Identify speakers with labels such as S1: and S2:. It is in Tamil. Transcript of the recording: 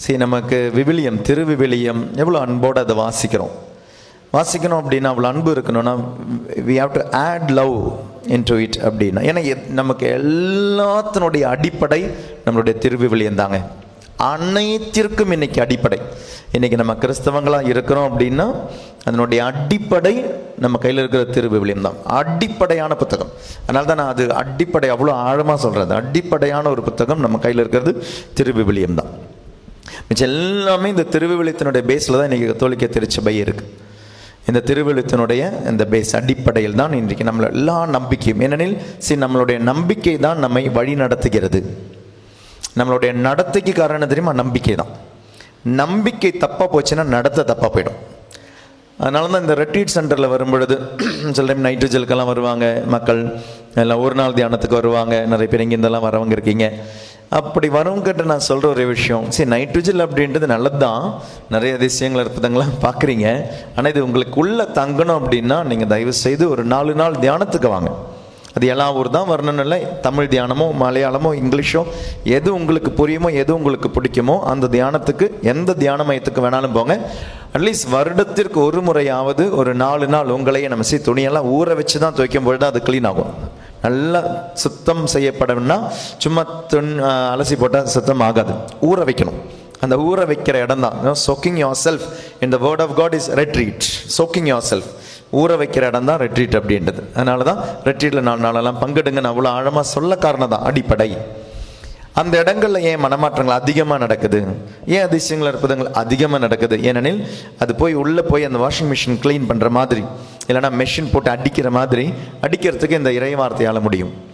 S1: சரி நமக்கு விவிலியம் திருவிவிலியம் எவ்வளோ அன்போடு அதை வாசிக்கிறோம். வாசிக்கணும் அப்படின்னா அவ்வளோ அன்பு இருக்கணும்னா we have to add love into it அப்படின்னா. ஏன்னா எத்- நமக்கு எல்லாத்தினுடைய அடிப்படை நம்மளுடைய திருவிவிலியம் தாங்க. அனைத்திற்கும் இன்னைக்கு அடிப்படை. இன்னைக்கு நம்ம கிறிஸ்தவங்களாக இருக்கிறோம் அப்படின்னா அதனுடைய அடிப்படை நம்ம கையில் இருக்கிற திருவிவிலியம் தான். அடிப்படையான புத்தகம். அதனால தான் நான் அது அடிப்படை அவ்வளோ ஆழமாக சொல்கிறது அடிப்படையான ஒரு புத்தகம் நம்ம கையில் இருக்கிறது திருவிவிலியம் தான். மிச்சம் எல்லாமே இந்த திருவிழித்தினுடைய பேஸில் தான் இன்றைக்கி கத்தோலிக்க திருச்சபை இருக்குது இந்த திருவிழுத்தினுடைய இந்த பேஸ் அடிப்படையில் தான் இன்றைக்கு நம்மள எல்லா நம்பிக்கையும் ஏனெனில் சரி நம்மளுடைய நம்பிக்கை தான் நம்மை வழி நடத்துகிறது. நம்மளுடைய நடத்தைக்கு காரணம் தெரியுமா? நம்பிக்கை தான். நம்பிக்கை தப்பாக போச்சுன்னா நடத்த தப்பாக போயிடும். அதனால தான் இந்த ரெட்ரீட் சென்டரில் வரும்பொழுது சில டைம் நைட்ரஜலுக்கெல்லாம் வருவாங்க மக்கள். எல்லாம் ஒரு நாள் தியானத்துக்கு வருவாங்க. நிறைய பேர் இங்கேருந்தெல்லாம் வரவங்க இருக்கீங்க. அப்படி வரவங்கிட்ட நான் சொல்கிற ஒரு விஷயம். சரி நைட்ரஜல் அப்படின்றது நல்லது தான் நிறைய அதிசயங்கள் அற்புதங்கள்லாம் பார்க்குறீங்க. ஆனால் இது உங்களுக்கு உள்ளே தங்கணும் அப்படின்னா நீங்கள் தயவு செய்து ஒரு நாலு நாள் தியானத்துக்கு வாங்க. அது எல்லா ஊர் தான் வரணும்னு இல்லை. தமிழ் தியானமோ மலையாளமோ இங்கிலீஷோ எது உங்களுக்கு புரியுமோ எது உங்களுக்கு பிடிக்குமோ அந்த தியானத்துக்கு எந்த தியான மையத்துக்கு வேணாலும் போங்க. அட்லீஸ்ட் வருடத்திற்கு ஒரு முறையாவது ஒரு நாலு நாள் உங்களையே நம்ம செய்ய துணியெல்லாம் ஊற வச்சு தான் துவைக்கும் பொழுது அது க்ளீன் ஆகும். நல்லா சுத்தம் செய்யப்படணும்னா சும்மா துண் அலசி போட்டால் சுத்தம் ஆகாது. ஊற வைக்கணும். அந்த ஊற வைக்கிற இடம் தான். சோக்கிங் யோர் செல்ஃப் இந்த word of God is retreat soaking yourself ஊற வைக்கிற இடம் தான் ரெட்ரீட் அப்படின்றது. அதனால தான் ரெட்ரீட்டில் நாலு நாளெல்லாம் பங்கெடுங்கன்னு அவ்வளோ ஆழமாக சொல்ல காரணம் தான். அடிப்படை. அந்த இடங்கள்ல ஏன் மனமாற்றங்கள் அதிகமாக நடக்குது? ஏன் அதிசயங்கள் அற்புதங்கள் அதிகமாக நடக்குது? ஏனெனில் அது போய் உள்ளே போய் அந்த வாஷிங் மிஷின் க்ளீன் பண்ணுற மாதிரி இல்லைன்னா மெஷின் போட்டு அடிக்கிற மாதிரி அடிக்கிறதுக்கு இந்த இறை வார்த்தையால் முடியும்.